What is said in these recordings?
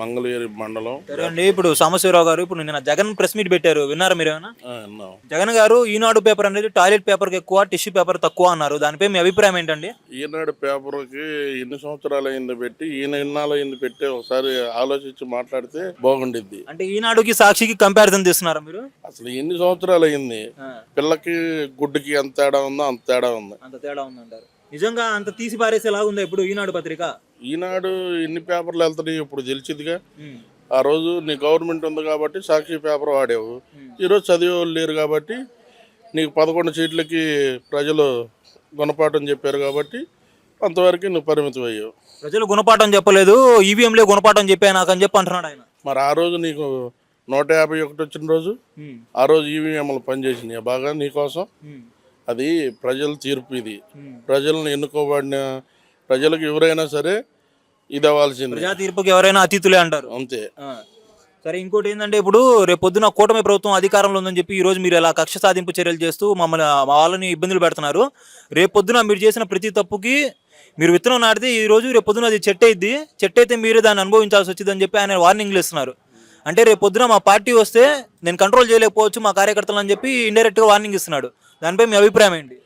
మంగళగిరి మండలం. అండి ఇప్పుడు సాంబశివరావు గారు ఇప్పుడు నిన్న జగన్ ప్రెస్ మీట్ పెట్టారు. విన్నారా మీరు ఏమైనా? జగన్ గారు ఈనాడు పేపర్ అనేది టాయిలెట్ పేపర్కి ఎక్కువ టిష్యూ పేపర్ తక్కువ అన్నారు. దానిపై మీ అభిప్రాయం ఏంటండి? ఈనాడు పేపర్కి ఎన్ని సంవత్సరాలు అయింది పెట్టి ఈయన ఎన్నాళ్ళు అయింది పెట్టి ఒకసారి ఆలోచించి మాట్లాడితే బాగుండిద్ది. అంటే ఈనాడుకి సాక్షికి కంపారిజన్ తీస్తున్నారా మీరు? అసలు ఎన్ని సంవత్సరాలు అయింది. పిల్లకి గుడ్డుకి ఎంత తేడా ఉందో అంత తేడా ఉంది. అంత తేడా ఉందంటారు. నిజంగా అంత తీసి పారేసేలాగా ఉందా ఇప్పుడు ఈనాడు పత్రిక? ఈనాడు ఎన్ని పేపర్లు వెళ్తున్నాయి ఇప్పుడు తెలిసిందిగా ఆ రోజు నీ గవర్నమెంట్ ఉంది కాబట్టి సాక్షి పేపర్ వాడేవు. ఈరోజు చదివే వాళ్ళు లేరు కాబట్టి నీకు పదకొండు సీట్లకి ప్రజలు గుణపాఠం చెప్పారు కాబట్టి అంతవరకు నువ్వు పరిమితం అయ్యావు. ప్రజలు గుణపాఠం చెప్పలేదు ఈవీఎంలే గుణపాఠం చెప్పా నాకు అని చెప్పి అంటున్నాడు ఆయన. మరి ఆ రోజు నీకు నూట యాభై ఒకటి వచ్చిన రోజు ఆ రోజు ఈవీఎంలు పనిచేసినాయి బాగా నీకోసం అది ప్రజల తీర్పు ఇది. ప్రజలను ఎన్నుకోబడిన ప్రజలకు ఎవరైనా సరే ఇది అవ్వాల్సింది. ప్రజా తీర్పుకి ఎవరైనా అతిథులే అంటారు. అంతే. సరే ఇంకోటి ఏంటంటే ఇప్పుడు రేపు పొద్దున కూటమి ప్రభుత్వం అధికారంలో ఉందని చెప్పి ఈ రోజు మీరు ఇలా కక్ష సాధింపు చర్యలు చేస్తూ మమ్మల్ని వాళ్ళని ఇబ్బందులు పెడుతున్నారు. రేపు పొద్దున మీరు చేసిన ప్రతి తప్పుకి మీరు విత్తనం నాటితే ఈ రోజు రేపు పొద్దున అది చెట్టు అయింది చెట్టు అయితే మీరే దాన్ని అనుభవించాల్సి వచ్చిందని చెప్పి ఆయన వార్నింగ్లు ఇస్తున్నారు. అంటే రేపు పొద్దున మా పార్టీ వస్తే నేను కంట్రోల్ చేయలేకపోవచ్చు మా కార్యకర్తలు అని చెప్పి ఇండైరెక్ట్గా వార్నింగ్ ఇస్తున్నాడు. దానిపై మీ అభిప్రాయం ఏంటి?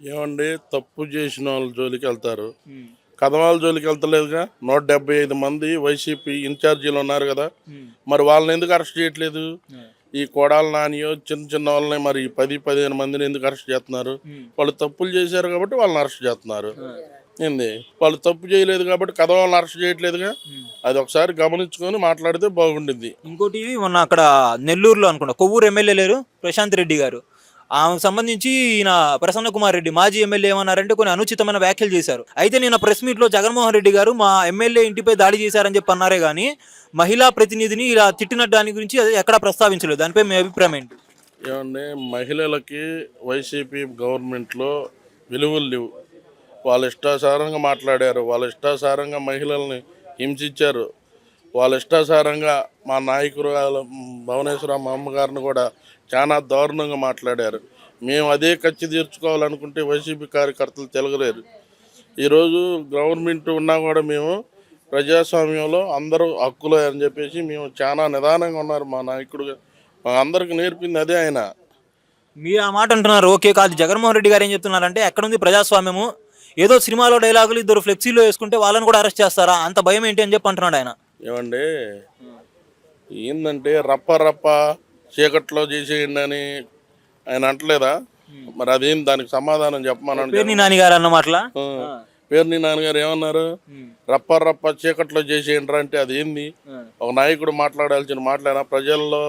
ఏమండి తప్పు చేసిన వాళ్ళ జోలికి వెళ్తారు. కథవాళ్ళ జోలికి వెళ్తలేదుగా? నూట డెబ్బై ఐదు మంది వైసీపీ ఇన్ఛార్జీలు ఉన్నారు కదా. మరి వాళ్ళని ఎందుకు అరెస్ట్ చేయట్లేదు? ఈ కోడాల నానియో చిన్న చిన్న వాళ్ళని మరి పది పదిహేను మందిని ఎందుకు అరెస్ట్ చేస్తున్నారు? వాళ్ళు తప్పులు చేశారు కాబట్టి వాళ్ళని అరెస్ట్ చేస్తున్నారు. ఏంది? వాళ్ళు తప్పు చేయలేదు కాబట్టి కథ వాళ్ళని అరెస్ట్ చేయట్లేదుగా? అది ఒకసారి గమనించుకొని మాట్లాడితే బాగుండిద్ది ఇంకోటి మొన్న అక్కడ నెల్లూరులో అనుకుంటా కొవ్వూరు ఎమ్మెల్యే లేరు? ప్రశాంత్ రెడ్డి గారు. ఆమెకు సంబంధించి ఈయన ప్రసన్న కుమార్ రెడ్డి మాజీ ఎమ్మెల్యే ఏమన్నారంటే కొన్ని అనుచితమైన వ్యాఖ్యలు చేశారు. అయితే నిన్న ప్రెస్ మీట్లో జగన్మోహన్ రెడ్డి గారు మా ఎమ్మెల్యే ఇంటిపై దాడి చేశారని చెప్పి అన్నారే కానీ మహిళా ప్రతినిధిని ఇలా తిట్టిన దాని గురించి ఎక్కడా ప్రస్తావించలేదు. దానిపై మీ అభిప్రాయం ఏంటి? ఏమండి మహిళలకి వైసీపీ గవర్నమెంట్లో విలువలు లేవు. వాళ్ళ ఇష్టాసారంగా మాట్లాడారు. వాళ్ళ ఇష్టాసారంగా మహిళల్ని హింసించారు. వాళ్ళ ఇష్టాసారంగా మా నాయకురు వాళ్ళ భువనేశ్వర మా అమ్మగారిని కూడా చాలా దారుణంగా మాట్లాడారు. మేము అదే ఖర్చు తీర్చుకోవాలనుకుంటే వైసీపీ కార్యకర్తలు తెలగలేరు ఈరోజు గవర్నమెంట్ ఉన్నా కూడా మేము ప్రజాస్వామ్యంలో అందరూ హక్కులే అని చెప్పేసి మేము చాలా నిదానంగా ఉన్నారు మా నాయకుడు మా అందరికి నేర్పింది అదే ఆయన. మీరు ఆ మాట అంటున్నారు. ఓకే కాదు. జగన్మోహన్ రెడ్డి గారు ఏం చెప్తున్నారంటే ఎక్కడుంది ప్రజాస్వామ్యము? ఏదో సినిమాలో డైలాగులు ఇద్దరు ఫ్లెక్సీలో వేసుకుంటే వాళ్ళని కూడా అరెస్ట్ చేస్తారా? అంత భయం ఏంటి అని చెప్పి అంటున్నాడు ఆయన. ఏమండి? ఏందంటే రప్ప రప్ప చీకట్లో చేసేయండి అని ఆయన అంటలేదా? మరి అదేం దానికి సమాధానం చెప్పమనంటే పేర్ని నాని గారు అన్న మాటలా? పేరుని నాన్నగారు ఏమన్నారు? రప్ప రప్ప చీకట్లో చేసేయండి అంటే అది ఏంది ఒక నాయకుడు మాట్లాడాల్సిన మాట్లాడినా ప్రజల్లో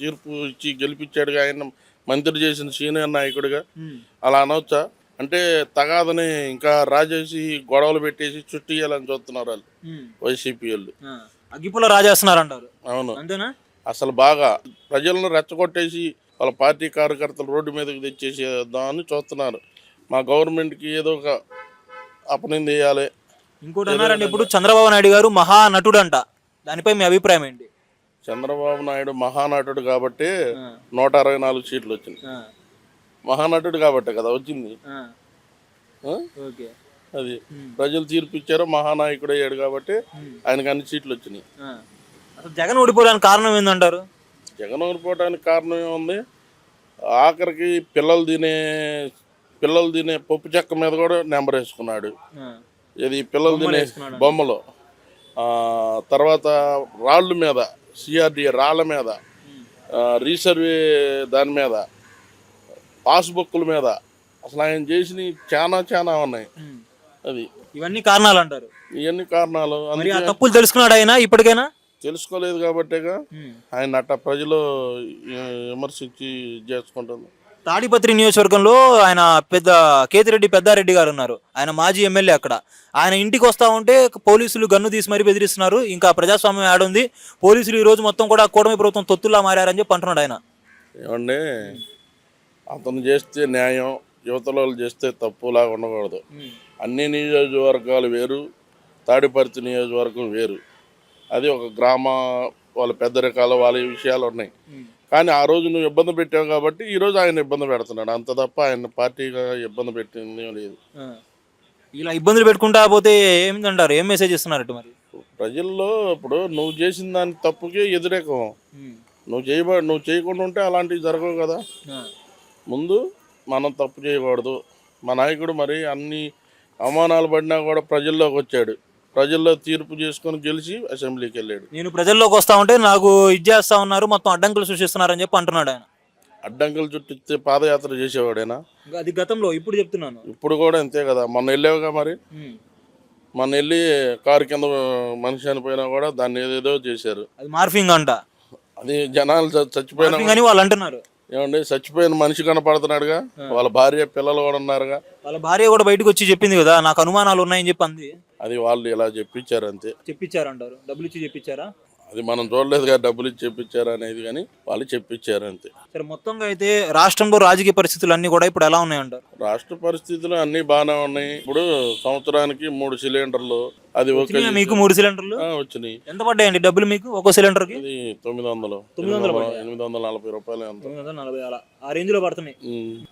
తీర్పు ఇచ్చి గెలిపించాడుగా ఆయన మంత్రి చేసిన సీనియర్ నాయకుడిగా. అలా అనవచ్చా అంటే తగాదని ఇంకా రాజేసి గొడవలు పెట్టేసి చుట్టియాలని చూస్తున్నారు వాళ్ళు. వైసీపీ వాళ్ళు. అగ్గిపుల్ల రాజేస్తున్నారు అంటారు అవును. అంతేనా? అసలు బాగా ప్రజలను రెచ్చగొట్టేసి వాళ్ళ పార్టీ కార్యకర్తలు రోడ్డు మీదకి తెచ్చేసేద్దామని చూస్తున్నారు. మా గవర్నమెంట్కి ఏదో ఒక అపనింద వేయాలి ఇంకోటి అన్నారండి ఇప్పుడు చంద్రబాబు నాయుడు గారు మహా నటుడు అంట దానిపై మీ అభిప్రాయం ఏంటి? చంద్రబాబు నాయుడు మహానటుడు కాబట్టి నూట అరవై నాలుగు సీట్లు వచ్చినాయి. మహానటుడు కాబట్టే కదా వచ్చింది. అది. ప్రజలు తీర్పు ఇచ్చారు మహానాయకుడు అయ్యాడు కాబట్టి ఆయనకు అన్ని సీట్లు వచ్చినాయి. జగన్ ఓడిపోవడానికి కారణం ఏందంటారు? జగన్ ఓడిపోవడానికి కారణం ఏముంది? ఆఖరికి పిల్లలు తినే పిల్లలు తినే పప్పు చెక్క మీద కూడా నెంబర్ వేసుకున్నాడు. ఇది పిల్లలు తినే బొమ్మలు. తర్వాత రాళ్ళు మీద సిఆర్డి రాళ్ళ మీద రీసర్వే దాని మీద పాస్బుక్ల మీద. అసలు ఆయన చేసినవి చాలా చాలా ఉన్నాయి. అది. ఇవన్నీ కారణాలు అంటారు. ఇవన్నీ కారణాలు. మరి ఆ తప్పులు తెలుసుకున్నాడు ఆయన ఇప్పటికైనా? తెలుసుకోలేదు కాబట్టేగా ఆయన అట్ట ప్రజలు విమర్శించి చేసుకుంటుంది. తాడిపత్రి నియోజకవర్గంలో ఆయన పెద్ద కేతిరెడ్డి పెద్దారెడ్డి గారు ఉన్నారు. ఆయన మాజీ ఎమ్మెల్యే అక్కడ. ఆయన ఇంటికి వస్తా ఉంటే పోలీసులు గన్ను తీసి మరీ బెదిరిస్తున్నారు. ఇంకా ప్రజాస్వామ్యం ఆడుంది పోలీసులు ఈ రోజు మొత్తం కూడా కూటమి ప్రభుత్వం తొత్తులా మారారని చెప్పి అంటున్నాడు ఆయన. ఏమండి? అతను చేస్తే న్యాయం యువతలో చేస్తే తప్పులాగా ఉండకూడదు. అన్ని నియోజకవర్గాలు వేరు తాడిపర్తి నియోజకవర్గం వేరు. అది ఒక గ్రామ వాళ్ళ పెద్దరికాల వాళ్ళ విషయాలు ఉన్నాయి. కానీ ఆ రోజు నువ్వు ఇబ్బంది పెట్టావు కాబట్టి ఈ రోజు ఆయన ఇబ్బంది పెడుతున్నాడు. అంత తప్ప ఆయన పార్టీగా ఇబ్బంది పెట్టింది లేదు. ఇలా ఇబ్బందులు పెట్టుకుంటా పోతే ఏమిటంటారు ఏం మెసేజ్ ఇస్తున్నారట మరి? ప్రజల్లో ఇప్పుడు నువ్వు చేసిన దాని తప్పుకే వ్యతిరేకం నువ్వు చేయబ నువ్వు చేయకుండా ఉంటే అలాంటివి జరగవు కదా. ముందు మనం తప్పు చేయకూడదు. మా నాయకుడు మరి అన్ని అవమానాలు పడినా కూడా ప్రజల్లోకి వచ్చాడు. ప్రజల్లో తీర్పు చేసుకొని గెలిచి అసెంబ్లీకి వెళ్ళాడు. నేను ప్రజల్లోకి వస్తా ఉంటే నాకు ఇది చేస్తా ఉన్నారు మొత్తం అడ్డంకులు సృష్టిస్తున్నారని చెప్పి అంటున్నాడు ఆయన. అడ్డంకులు చుట్టిస్తే పాదయాత్ర చేసేవాడేనా? అది గతంలో ఇప్పుడు చెప్తున్నాను. ఇప్పుడు కూడా అంతే కదా. మొన్న వెళ్ళావుగా మరి? మొన్న వెళ్ళి కారు కింద మనిషి చనిపోయినా కూడా దాన్ని ఏదేదో చేశారు. అది మార్ఫింగ్ అంట. అది జనాలు చచ్చిపోయినా అని వాళ్ళు అంటున్నారు. ఏమండి చచ్చిపోయిన మనిషి కనపడుతున్నాడుగా వాళ్ళ భార్య పిల్లలు కూడా ఉన్నారుగా. వాళ్ళ భార్య కూడా బయటకు వచ్చి చెప్పింది కదా నాకు అనుమానాలు ఉన్నాయని చెప్పి అంది అది వాళ్ళు ఇలా చెప్పించారు అంతే. చెప్పించారంటారు డబ్బులు ఇచ్చి చెప్పించారా? అది మనం చూడలేదుగా డబ్బులు ఇచ్చి చెప్పించారు అనేది కానీ వాళ్ళు చెప్పించారు అంతే. సరే మొత్తంగా అయితే రాష్ట్రంలో రాజకీయ పరిస్థితులు అన్ని కూడా ఇప్పుడు ఎలా ఉన్నాయంటారు రాష్ట్ర పరిస్థితులు అన్నీ బాగానే ఉన్నాయి. ఇప్పుడు సంవత్సరానికి మూడు సిలిండర్లు అది ఒక వచ్చినాయా మీకు మూడు సిలిండర్లు? వచ్చినాయి. ఎంత పడ్డాయండి డబ్బులు మీకు ఒక్కో సిలిండర్కి ఇది తొమ్మిది వందలు. తొమ్మిది వందలు పడ్డాయా? ఎనిమిది వందల నలభై రూపాయలు ఎంత. తొమ్మిది వందల నలభై అలా. ఆ రేంజ్లో పడుతున్నాయి. ఉమ్.